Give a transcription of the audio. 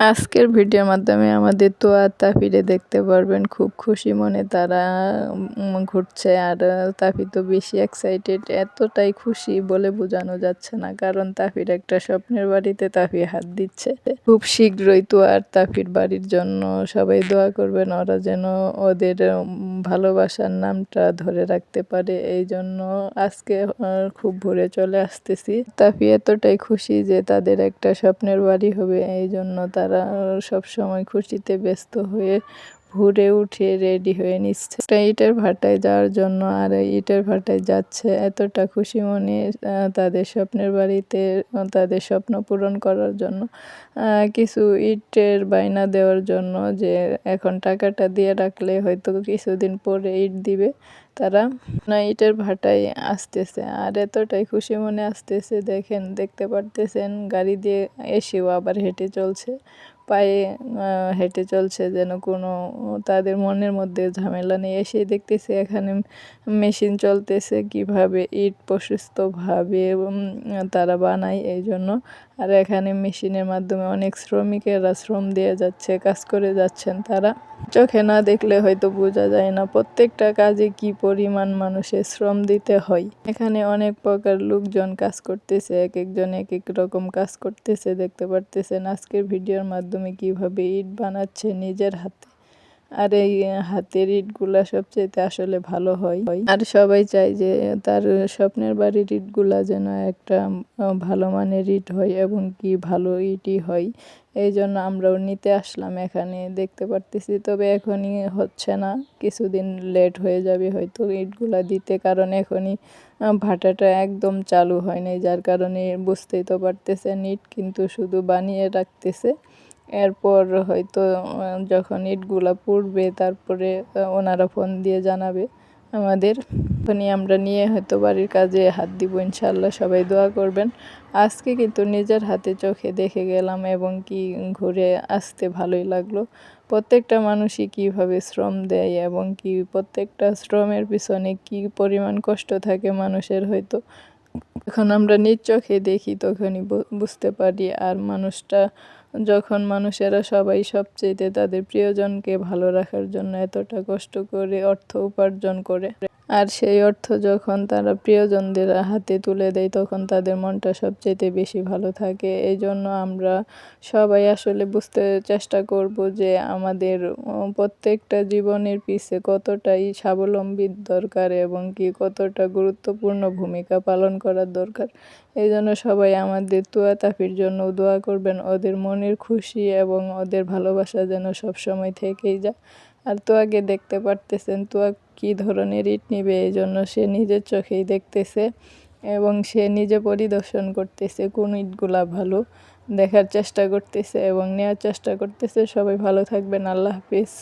আজকের ভিডিওর মাধ্যমে আমাদের তো আর তাফিরে দেখতে পারবেন, খুব খুশি মনে তারা ঘুরছে। আর তাফি তো বেশি এক্সাইটেড এতটাই খুশি বলে বোঝানো যাচ্ছে না। কারণ তাফির একটা স্বপ্নের বাড়িতে তাফি হাত দিচ্ছে। খুব শীঘ্রই তো আর তাফির বাড়ির জন্য সবাই দোয়া করবেন, ওরা যেন ওদের ভালোবাসার নামটা ধরে রাখতে পারে। এই জন্য আজকে খুব ভোরে চলে আসতেছি। তাফি এতটাই খুশি যে তাদের একটা স্বপ্নের বাড়ি হবে, এই জন্য তার তারা সব সময় খুশিতে ব্যস্ত হয়ে ভোরে উঠে রেডি হয়ে নিচ্ছে। একটা ইটের ভাটায় যাওয়ার জন্য আর ইটের ভাটায় যাচ্ছে এতটা খুশি মনে তাদের স্বপ্নের বাড়িতে তাদের স্বপ্ন পূরণ করার জন্য কিছু ইটের বায়না দেওয়ার জন্য যে এখন টাকাটা দিয়ে রাখলে হয়তো কিছুদিন পরে ইট দিবে তারা। না, ইটের ভাটায় আসতেছে আর এতটাই খুশি মনে আসতেছে, দেখেন, দেখতে পারতেছেন, গাড়ি দিয়ে এসেও আবার হেঁটে চলছে। পায়ে হেঁটে চলছে যেন কোনো, তাদের মনের মধ্যে ঝামেলা নেই। এসেই দেখতেছে এখানে মেশিন চলতেছে কীভাবে ইট প্রশস্তভাবে তারা বানায় এই জন্য আর এখানে মেশিনের মাধ্যমে অনেক শ্রমিকেরা শ্রম দিয়ে যাচ্ছে, কাজ করে যাচ্ছেন তারা। চোখে না দেখলে হয়তো বোঝা যায় না প্রত্যেকটা কাজে কি পরিমাণ মানুষের শ্রম দিতে হয়। এখানে অনেক প্রকার লোকজন কাজ করতেছে, এক একজন এক এক রকম কাজ করতেছে, দেখতে পারতেছেন। আজকের ভিডিওর মাধ্যমে কীভাবে ইট বানাচ্ছে নিজের হাতে? আর এই হাতের ইটগুলা সবচেয়ে আসলে ভালো হয়। আর সবাই চায় যে তার স্বপ্নের বাড়ির ইটগুলা যেন একটা ভালো মানের ইট হয় এবং কি ভালো ইটই হয়। এই জন্য আমরাও নিতে আসলাম এখানে, দেখতে পারতেছি। তবে এখনই হচ্ছে না, কিছুদিন লেট হয়ে যাবে হয়তো ইটগুলা দিতে, কারণ এখনই ভাটাটা একদম চালু হয় নাই যার কারণে বুঝতেই তো পারতেছেন ইট কিন্তু শুধু বানিয়ে রাখতেছে। এরপর হয়তো যখন ইটগুলা পুড়বে, তারপরে ওনারা ফোন দিয়ে জানাবে আমাদের। তখনই আমরা নিয়ে হয়তো বাড়ির কাজে হাত দিব ইনশাল্লাহ সবাই দোয়া করবেন। আজকে কিন্তু নিজের হাতে চোখে দেখে গেলাম এবং কি ঘুরে আসতে ভালোই লাগল। প্রত্যেকটা মানুষই কীভাবে শ্রম দেয় এবং কি প্রত্যেকটা শ্রমের পিছনে কি পরিমাণ কষ্ট থাকে মানুষের হয়তো। যখন আমরা নিজ চোখে দেখি, তখনই বুঝতে পারি আর মানুষটা যখন মানুষেরা সবাই সবচেয়েতে তাদের প্রিয়জনকে ভালো রাখার জন্য এতটা কষ্ট করে অর্থ উপার্জন করে। আর সেই অর্থ যখন তারা প্রিয়জনদের হাতে তুলে দেয়, তখন তাদের মনটা সবচেয়ে বেশি ভালো থাকে। এই জন্য আমরা সবাই আসলে বুঝতে চেষ্টা করব যে আমাদের প্রত্যেকটা জীবনের পিছে কতটাই স্বাবলম্বীর দরকার এবং কি কতটা গুরুত্বপূর্ণ ভূমিকা পালন করার দরকার। এই জন্য সবাই আমাদের তুয়া তাফির জন্য দোয়া করবেন, ওদের মনের খুশি এবং ওদের ভালোবাসা যেন সবসময় থেকেই যায়। আর তোয়াকে দেখতে পারতেছেন, তোয়া কী ধরনের ইট নিবে, এই জন্য সে নিজের চোখেই দেখতেছে এবং সে নিজে পরিদর্শন করতেছে কোন ইটগুলা ভালো দেখার চেষ্টা করতেছে এবং নেওয়ার চেষ্টা করতেছে। সবাই ভালো থাকবেন, আল্লাহ হাফিজ।